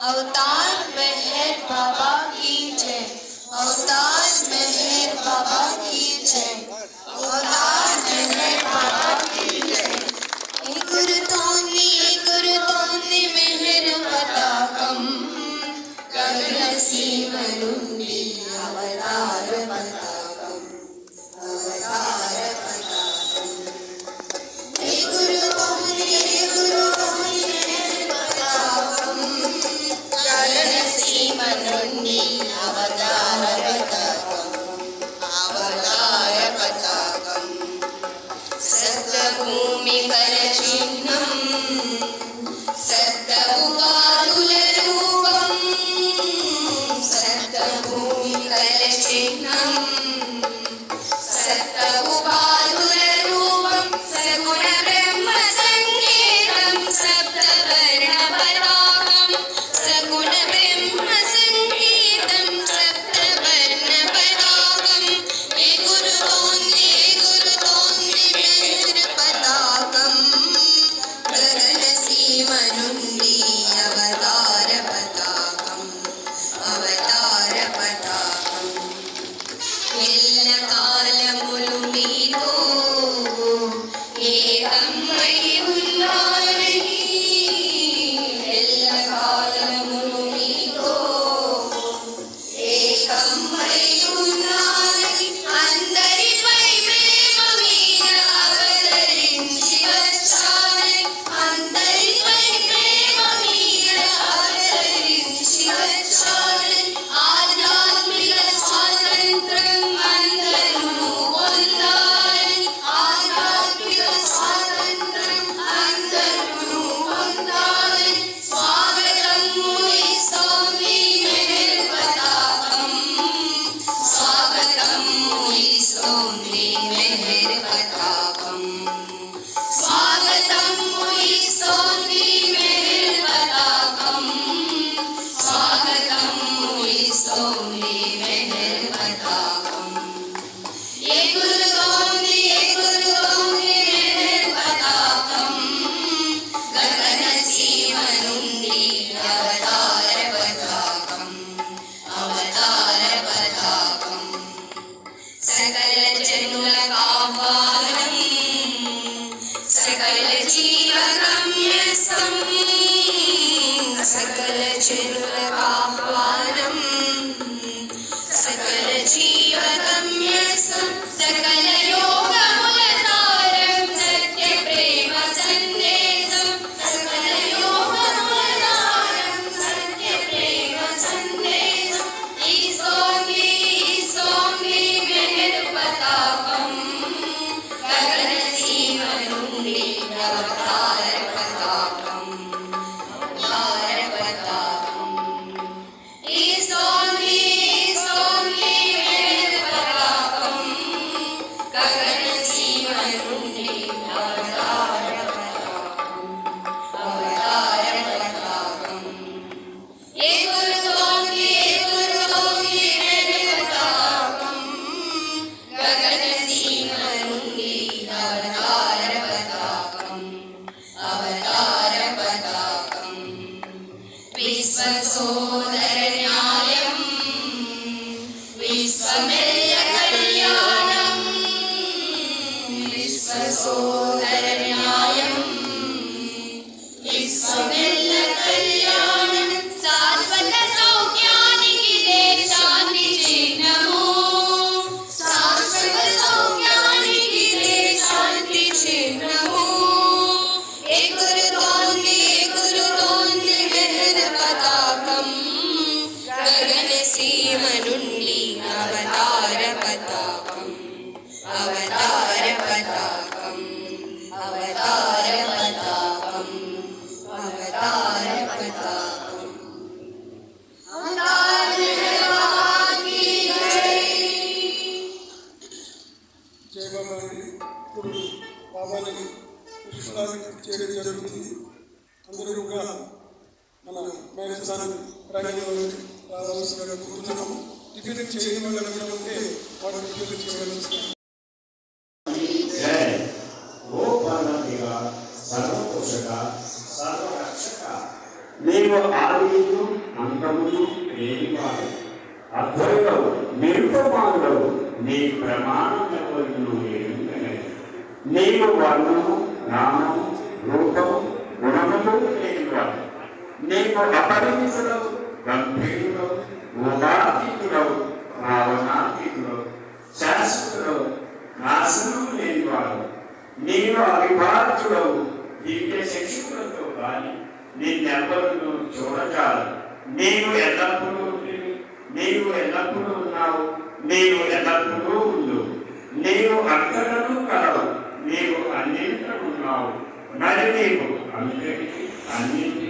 अवतार मेहर बाबा की जय। अवतार मेहर बाबा की जय। अवतार मेहर बाबा വെള്ളക്കാരൻ మేడం రంగంలో రామకృష్ణ గారు కూర్చున్నాము టిఫిన్ చేయని వాళ్ళు ఉంటే వాళ్ళు టిఫిన్ చేయగలుగుతారు నీవు ఆదియు అంతమును లేనివాడు అద్వైతవు నిరుపమానుడవు నీ ప్రమాణం ఎవరు నీవు వర్ణము నామము రూపము గుణములు లేనివాడు. నీవు అపరిమితుడవు గంభీరుడవు ఊహాతీతుడవు భావనాతీతుడవు శాశ్వతుడవు నాశనం లేనివాడు నీవు అవిభాజ్యుడవు దివ్య శిక్షకులతో కానీ నిన్నెవ్వరు చూడచాలు నీవు ఎల్లప్పుడూ ఉండివి. నీవు ఎల్లప్పుడూ ఉన్నావు నీవు ఎల్లప్పుడూ ఉండు. నీవు అక్కడను కలవు నీవు అన్నింటూ ఉన్నావు. మరి నీవు అందరికీ అన్నింటి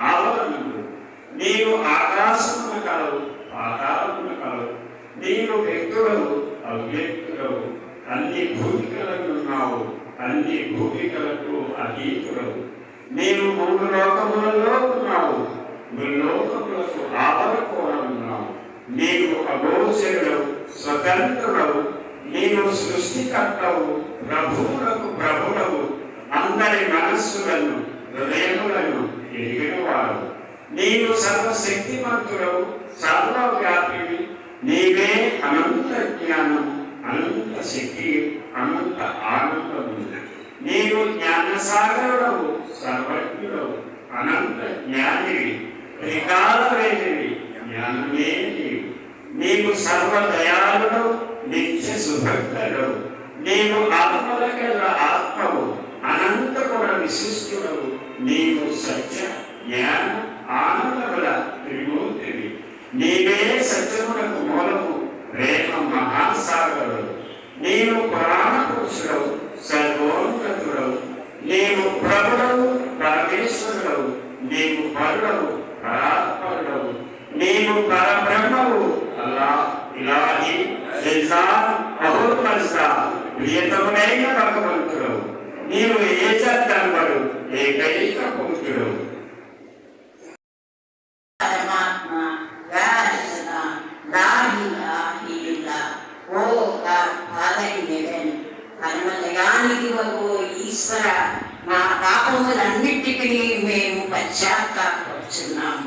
ఆవరణలు నీవు ఆకాశమున కలవు పాతాళమున కలవు. నీవు వ్యక్తులవు అవ్యక్తులవు. అన్ని భూమికలకు ఉన్నావు అన్ని భూమికలకు అతీతులవు. నీవు మూడు లోకములలో ఉన్నావు లోకములకు ఆవరకోన ఉన్నావు. నీవు అగోచరుడవు స్వతంత్రుడవు. నీవు సృష్టికర్తవు ప్రభువులకు ప్రభుడవు. అందరి మనస్సులను హృదయములను ఎరిగినవాడు నీవు సర్వశక్తిమంతుడవు సర్వవ్యాపివి. నీవే అనంత జ్ఞానం అనంత శక్తి అనంత ఆనందము నీవు జ్ఞానసాగరుడవు సర్వజ్ఞుడవు అనంత జ్ఞానివి. త్రికాలమైనవి జ్ఞానమే నీవు నీవు సర్వదయాలుడు నిత్య సుభక్తుడు నీవు ఆత్మలకెల్ల ఆత్మవు అనంత కూడా విశిష్టుడవు. నీవు సత్య జ్ఞాన ఆనందముల త్రిమూర్తివి నీవే సత్యములకు మూలము రేఖ మహాసాగరుడు నీవు పురాణ పురుషుడవు. పాపములన్నిటికీ మేము పశ్చాత్తాపడుచున్నాము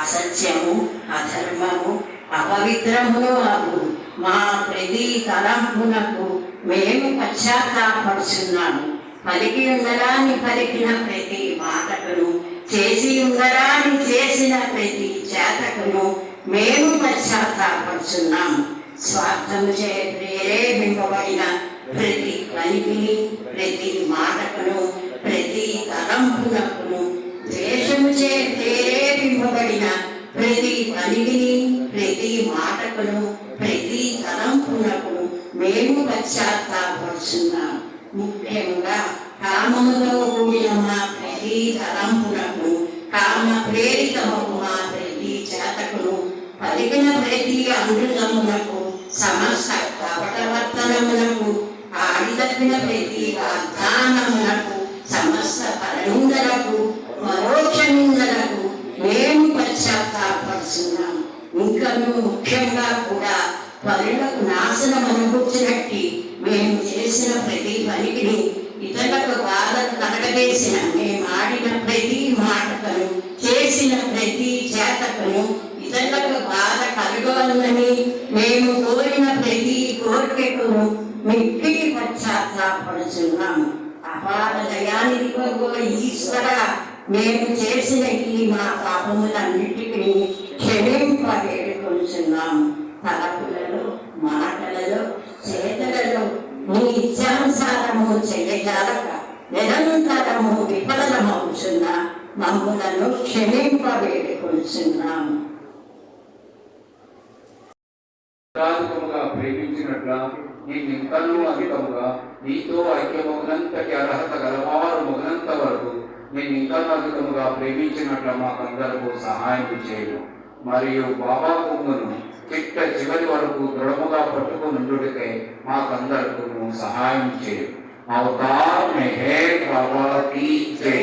అసత్యము అధర్మము అపవిత్రమును అగు మా ప్రతి తలంపునకు మేము పశ్చాత్తాపడుచున్నాము పలికి ఉండరాని పలికిన ప్రతి మాటకును చేసి ఉండరాని చేసిన ప్రతి చేతకును మేము పశ్చాత్తాపడుచున్నాము స్వార్థము చే ప్రేరేపింపబడిన ప్రతి పనికిని ప్రతి మాటకును ప్రతి తలంపునకును ద్వేషము చే ప్రేరేపింపబడిన ప్రతి పనికిని ప్రతి మాటకును ప్రతి తలంపునకును మేము పశ్చాత్తాపడుచున్నాం ముఖ్యంగా కామముతో కూడిన మా ప్రతి తలంపునకు కామ ప్రేరితముకు మా ప్రతి చేతకును పలికిన ప్రతి అమృతమునకు సమస్త కపటవర్తనమునకు ఆడితప్పిన ప్రతి వాగ్దానమునకు సమస్త పరనిందలకు పరోక్షనిందలకు మేము పశ్చాత్తాపడుతున్నాము ఇంకను ముఖ్యంగా కూడా పరులకు నాశనం అనుభూచినట్టి మేము చేసిన ప్రతి పనికిని ఇతరులకు బాధ తరగవేసిన మేము ఆడిన ప్రతి మాటకను చేసిన ప్రతి చేతకను ఇతరులకు బాధ కలగవాలని మేము కోరిన ప్రతి కోరికను మిక్కిలి పశ్చాత్తాపడుచున్నాము. అపార దయానికి ఈశ్వర. మేము చేసిన ఈ మా పాపములన్నిటికీ క్షమింపవేడుకొంచున్నాము తలపులలో మాటలలో చేతలలో నీ ఇచ్చానుసారము చేయజాలక నిరంతరము విఫలమవుచున్న మమ్ములను క్షమింప వేడుకొంచున్నాము నీ ఇంకనూ అధికముగా నీతో ఐక్యమగినంతటి అర్హత గలవారు మగినంత వరకు నీ ఇంకనూ అధికముగా ప్రేమించినట్లు మాకందరకు సహాయం చేయను మరియు బాబా పొంగును చిట్ట చివరి వరకు దృఢముగా పట్టుకుని ఉండుటకై మాకందరకు సహాయం చేయు అవతార్ మెహే బాబా జై.